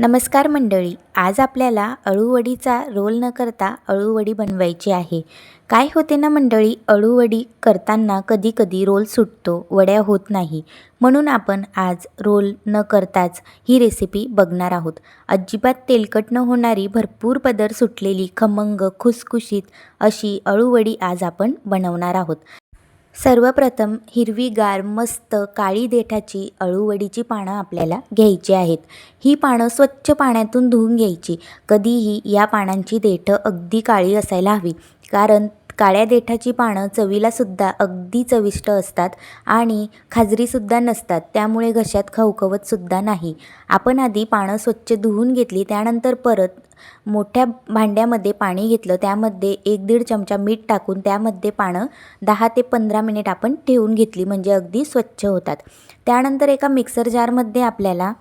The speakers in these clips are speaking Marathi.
नमस्कार मंडळी आज आपल्याला अळूवडीचा रोल न करता अळूवडी बनवायची आहे. काय होते ना मंडळी अळूवडी करताना कधी कधी रोल सुटतो वड्या होत नाही. म्हणून आपण आज रोल न करताच ही रेसिपी बघणार आहोत. अजिबात तेलकट न होणारी भरपूर पदर सुटलेली खमंग खुसखुशीत अशी अळूवडी आज आपण बनवणार आहोत. सर्वप्रथम हिरवीगार मस्त काळी देठाची अळूवडीची पानं आपल्याला घ्यायची आहेत. ही पानं स्वच्छ पाण्यातून धुवून घ्यायची. कधीही या पानांची देठं अगदी काळी असायला हवी कारण काळ्या देठाची पानं चवीलासुद्धा अगदी चविष्ट असतात आणि खाजरीसुद्धा नसतात त्यामुळे घशात खवखवतसुद्धा नाही. आपण आधी पानं स्वच्छ धुवून घेतली त्यानंतर परत मोठ्या भांड्यामध्ये पाणी घेतलं त्यामध्ये एक दीड चमचा मीठ टाकून त्यामध्ये पानं दहा ते पंधरा मिनिट आपण ठेवून घेतली म्हणजे अगदी स्वच्छ होतात. त्यानंतर एका मिक्सर जारमध्ये आपल्याला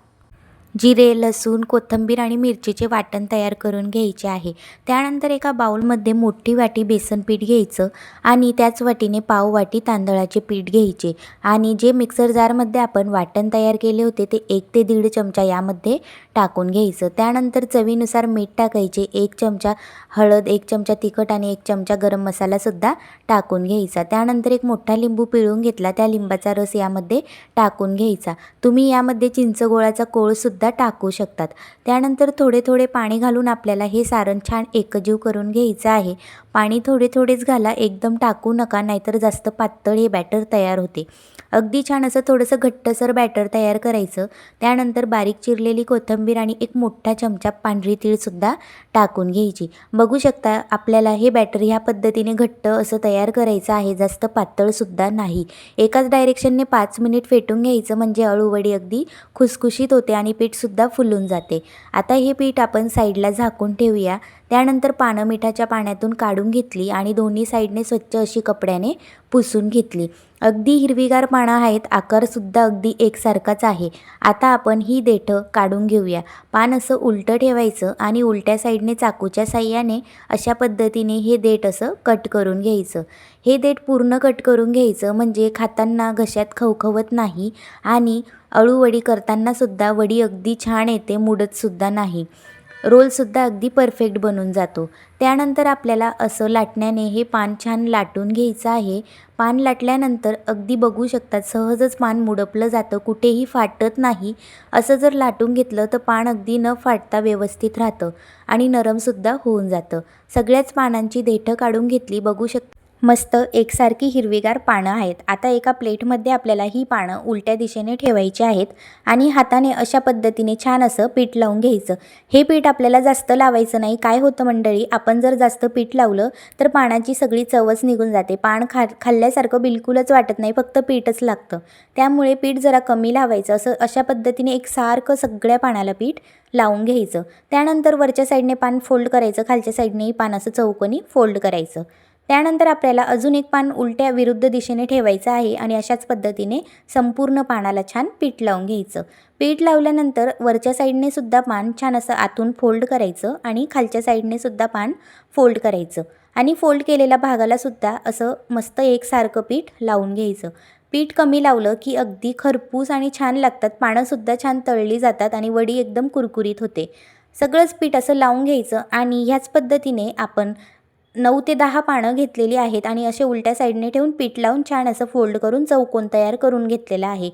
जिरे लसूण कोथिंबीर आणि मिरचीचे वाटण तयार करून घ्यायचे आहे. त्यानंतर एका बाऊलमध्ये मोठी वाटी बेसन पीठ घ्यायचं आणि त्याच वाटीने पाव वाटी तांदळाचे पीठ घ्यायचे आणि जे मिक्सर जारमध्ये आपण वाटण तयार केले होते ते एक ते दीड चमचा यामध्ये टाकून घ्यायचं. त्यानंतर चवीनुसार मीठ टाकायचे एक चमचा हळद एक चमचा तिखट आणि एक चमचा गरम मसालासुद्धा टाकून घ्यायचा. त्यानंतर एक मोठा लिंबू पिळून घेतला त्या लिंबाचा रस यामध्ये टाकून घ्यायचा. तुम्ही यामध्ये चिंचगोळाचा कोळसुद्धा टाकू शकतात. त्यानंतर थोडे थोडे पाणी घालून आपल्याला हे सारण छान एकजीव करून घ्यायचं आहे. पाणी थोडे थोडेच घाला एकदम टाकू नका नाहीतर जास्त पातळ हे बॅटर तयार होते. अगदी छान असं थोडंसं घट्टसर बॅटर तयार करायचं. त्यानंतर बारीक चिरलेली कोथिंबीर आणि एक मोठा चमचा पांढरी तीळसुद्धा टाकून घ्यायची. बघू शकता आपल्याला हे बॅटर ह्या पद्धतीने घट्ट असं तयार करायचं आहे जास्त पातळसुद्धा नाही. एकाच डायरेक्शनने पाच मिनिट फेटून घ्यायचं म्हणजे अळूवडी अगदी खुसखुशीत होते आणि पीठ पीठसुद्धा फुलून जाते. आता हे पीठ आपण साईडला झाकून ठेवूया. त्यानंतर पानं मिठाच्या पाण्यातून काढून घेतली आणि दोन्ही साईडने स्वच्छ अशी कपड्याने पुसून घेतली. अगदी हिरवीगार पानं आहेत आकारसुद्धा अगदी एकसारखाच आहे. आता आपण ही देठं काढून घेऊया. पान असं उलटं ठेवायचं आणि उलट्या साईडने चाकूच्या साह्याने अशा पद्धतीने हे देठ असं कट करून घ्यायचं. हे देठ पूर्ण कट करून घ्यायचं म्हणजे खाताना घशात खवखवत नाही आणि अळूवडी करतानासुद्धा वडी अगदी छान येते मुडतसुद्धा नाही. रोलसुद्धा अगदी परफेक्ट बनून जातो. त्यानंतर आपल्याला असं लाटण्याने हे पान छान लाटून घ्यायचं आहे. पान लाटल्यानंतर अगदी बघू शकतात सहजच पान मुडपलं जातं कुठेही फाटत नाही. असं जर लाटून घेतलं तर पान अगदी न फाटता व्यवस्थित राहतं आणि नरमसुद्धा होऊन जातं. सगळ्याच पानांची देठं काढून घेतली बघू शक मस्त एकसारखी हिरवीगार पानं आहेत. आता एका प्लेटमध्ये आपल्याला ही पानं उलट्या दिशेने ठेवायची आहेत आणि हाताने अशा पद्धतीने छान असं पीठ लावून घ्यायचं. हे पीठ आपल्याला जास्त लावायचं नाही. काय होतं मंडळी आपण जर जास्त पीठ लावलं तर पानाची सगळी चवच निघून जाते. पान खा खाल्ल्यासारखं बिलकुलच वाटत नाही. फक्त पीठच लागतं. त्यामुळे पीठ जरा कमी लावायचं. असं अशा पद्धतीने एकसारखं सगळ्या पानाला पीठ लावून घ्यायचं. त्यानंतर वरच्या साईडने पान फोल्ड करायचं. खालच्या साईडनेही पान असं चौकोनी फोल्ड करायचं. त्यानंतर आपल्याला अजून एक पान उलट्या विरुद्ध दिशेने ठेवायचं आहे आणि अशाच पद्धतीने संपूर्ण पानाला छान पीठ लावून घ्यायचं. पीठ लावल्यानंतर वरच्या साईडने सुद्धा पान छान असं आतून फोल्ड करायचं आणि खालच्या साईडने सुद्धा पान फोल्ड करायचं. आणि फोल्ड केलेल्या भागाला सुद्धा असं मस्त एकसारखं पीठ लावून घ्यायचं. पीठ कमी लावलं की अगदी खरपूस आणि छान लागतात. पानंसुद्धा छान तळली जातात आणि वडी एकदम कुरकुरीत होते. सगळंच पीठ असं लावून घ्यायचं आणि ह्याच पद्धतीने आपण नऊ ते दहा पानं घेतलेली आहेत आणि असे उलट्या साईडने ठेवून पीठ लावून छान असं फोल्ड करून चौकोन तयार करून घेतलेलं आहे.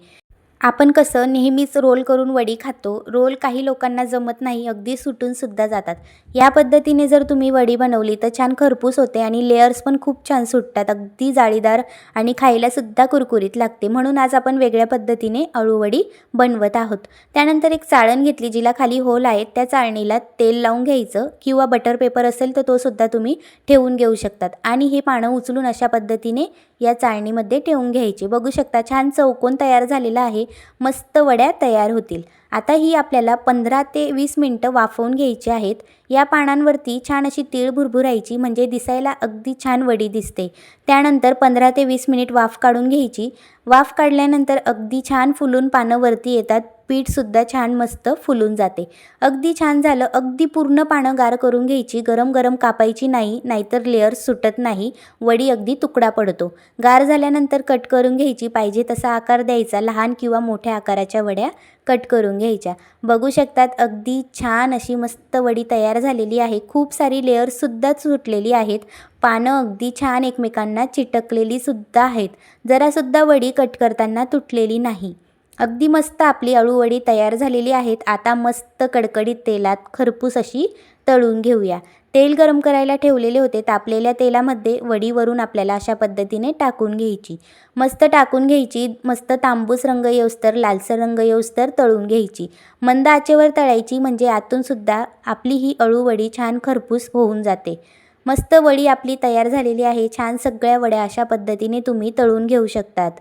आपण कसं नेहमीच रोल करून वडी खातो रोल काही लोकांना जमत नाही अगदी सुटून सुद्धा जातात. या पद्धतीने जर तुम्ही वडी बनवली तर छान खरपूस होते आणि लेअर्स पण खूप छान सुटतात अगदी जाळीदार आणि खायलासुद्धा कुरकुरीत लागते. म्हणून आज आपण वेगळ्या पद्धतीने अळूवडी बनवत आहोत. त्यानंतर एक चाळण घेतली जिला खाली होल आहेत त्या चाळणीला तेल लावून घ्यायचं किंवा बटर पेपर असेल तर तो सुद्धा तुम्ही ठेवून घेऊ शकतात. आणि हे पानं उचलून अशा पद्धतीने या चाळणीमध्ये ठेवून घ्यायचे. बघू शकता छान चौकोन तयार झालेला आहे. मस्त वड्या तयार होतील. आता ही आपल्याला पंधरा ते वीस मिनटं वाफवून घ्यायची आहेत. या पानांवरती छान अशी तीळ भुरभुरायची म्हणजे दिसायला अगदी छान वडी दिसते. त्यानंतर पंधरा ते वीस मिनिट वाफ काढून घ्यायची. वाफ काढल्यानंतर अगदी छान फुलून पानं वरती येतात. पीठसुद्धा छान मस्त फुलून जाते. अगदी छान झालं अगदी पूर्ण पानं गार करून घ्यायची. गरम गरम कापायची नाही नाहीतर लेअर सुटत नाही. वडी अगदी तुकडा पडतो. गार झाल्यानंतर कट करून घ्यायची. पाहिजे तसा आकार द्यायचा. लहान किंवा मोठ्या आकाराच्या वड्या कट करून घ्यायच्या. बघू शकतात अगदी छान अशी मस्त वडी तयार झालेली आहे. खूप सारी लेअरसुद्धा सुटलेली आहेत. पानं अगदी छान एकमेकांना चिटकलेलीसुद्धा आहेत. जरासुद्धा वडी कट करताना तुटलेली नाही. अगदी मस्त आपली अळूवडी तयार झालेली आहेत. आता मस्त कडकडीत तेलात खरपूस अशी तळून घेऊया. तेल गरम करायला ठेवलेले होते. तापलेल्या तेलामध्ये वडीवरून आपल्याला अशा पद्धतीने टाकून घ्यायची. मस्त टाकून घ्यायची. मस्त तांबूस रंग येऊस्तर लालसर रंग येऊस्तर तळून घ्यायची. मंद आचेवर तळायची म्हणजे आतूनसुद्धा आपली ही अळूवडी छान खरपूस होऊन जाते. मस्त वडी आपली तयार झालेली आहे. छान सगळ्या वड्या अशा पद्धतीने तुम्ही तळून घेऊ शकतात.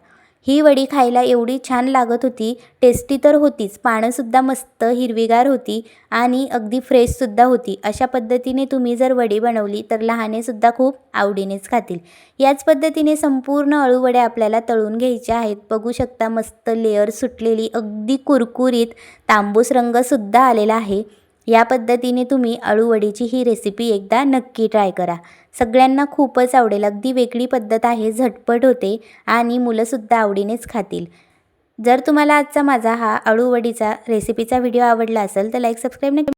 ही वडी खायला एवढी छान लागत होती टेस्टी तर होतीच पानंसुद्धा मस्त हिरवीगार होती आणि अगदी फ्रेशसुद्धा होती. अशा पद्धतीने तुम्ही जर वडी बनवली तर लहानेसुद्धा खूप आवडीनेच खातील. याच पद्धतीने संपूर्ण अळूवड्या आपल्याला तळून घ्यायच्या आहेत. बघू शकता मस्त लेअर सुटलेली अगदी कुरकुरीत तांबूस रंगसुद्धा आलेला आहे. या पद्धतीने तुम्ही अळूवडीची ही रेसिपी एकदा नक्की ट्राय करा. सगळ्यांना खूपच आवडेल. अगदी वेगळी पद्धत आहे झटपट होते आणि मुलंसुद्धा आवडीनेच खातील. जर तुम्हाला आजचा माझा हा अळूवडीचा रेसिपीचा व्हिडिओ आवडला असेल तर लाईक सबस्क्राईब नक्की